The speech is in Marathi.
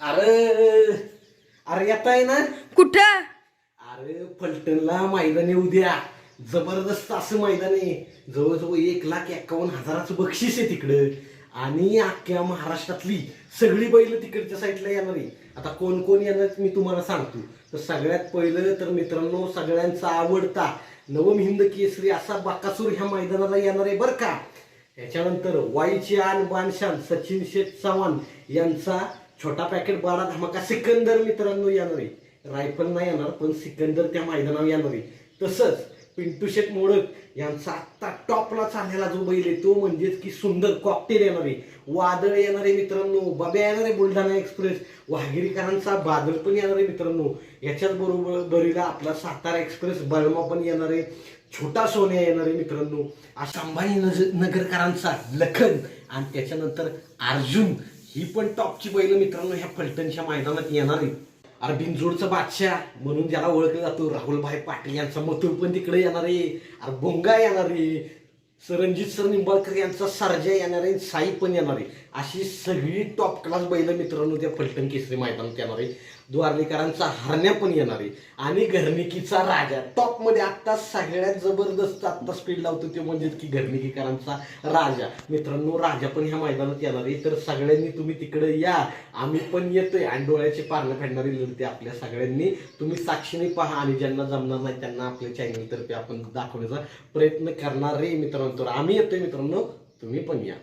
अरे अरे येत आहे ना? कुठं? अरे फलटणला मैदान येऊ द्या जबरदस्त असं मैदान आहे. जवळजवळ एक लाख एकावन्न हजाराचं बक्षीस आहे तिकडं. आणि अख्ख्या महाराष्ट्रातली सगळी बैल तिकडच्या साईडला येणार आहे. आता कोण कोण येणार मी तुम्हाला सांगतो. तर सगळ्यात पहिलं तर मित्रांनो सगळ्यांचा आवडता नवम हिंद केसरी असा बाकासूर ह्या मैदानाला येणार आहे बरं का. याच्यानंतर वाईची आन बानशान सचिन शेठ चव्हाण यांचा छोटा पॅकेट बारा धमाका सिकंदर मित्रांनो येणार आहे. रायफल नाही येणार पण सिकंदर त्या मैदानावर येणार आहे. तसंच पिंटू शेठ मोडक यांचा आत्ता टॉपला चाललेला जो बैल आहे तो म्हणजेच की सुंदर कॉकटेल येणार आहे. वादळ येणार आहे मित्रांनो. बबे येणार आहे बुलढाणा एक्सप्रेस. वाघेरीकरांचा बादल पण येणार आहे मित्रांनो. याच्याच बरोबर बरीला आपला सातारा एक्सप्रेस बळमा पण येणार आहे. छोटा सोन्या येणार आहे मित्रांनो. अशा अंबानी नगरकरांचा लखन. आणि त्याच्यानंतर अर्जुन ही पण टॉपची बैल मित्रांनो ह्या फलटणच्या मैदानात येणार आहे अरे बिनजोडचा बादशाह म्हणून ज्याला ओळखलं जातो राहुलभाई पाटील यांचा मथुर पण तिकडे येणार आहे. अरे भोंगा येणार आहे. रणजित सर निंबाळकर यांचा सर्जा येणार आहे साई पण येणार आहे. अशी सगळी टॉप क्लास बैल मित्रांनो त्या फलटण केसरी मैदानात येणार आहे द्वारलेकरांचा हरण्या पण येणार आहे. आणि घरनिकीचा राजा. टॉपमध्ये आत्ता सगळ्यात जबरदस्त आत्ता स्पीड लावतो ते म्हणजे की घरनिकीकरांचा राजा. मित्रांनो राजा पण ह्या मैदानात येणार आहे. तर सगळ्यांनी तुम्ही तिकडे या. आम्ही पण येतोय. आणि डोळ्याचे पारणं फेडणारी लढते आपल्या सगळ्यांनी. तुम्ही साक्षीने पहा आणि ज्यांना जमणार नाही त्यांना आपल्या चॅनलतर्फे आपण दाखवण्याचा प्रयत्न करणार आहे. मित्रांनो तर आम्ही येतोय मित्रांनो. तुम्ही पण या.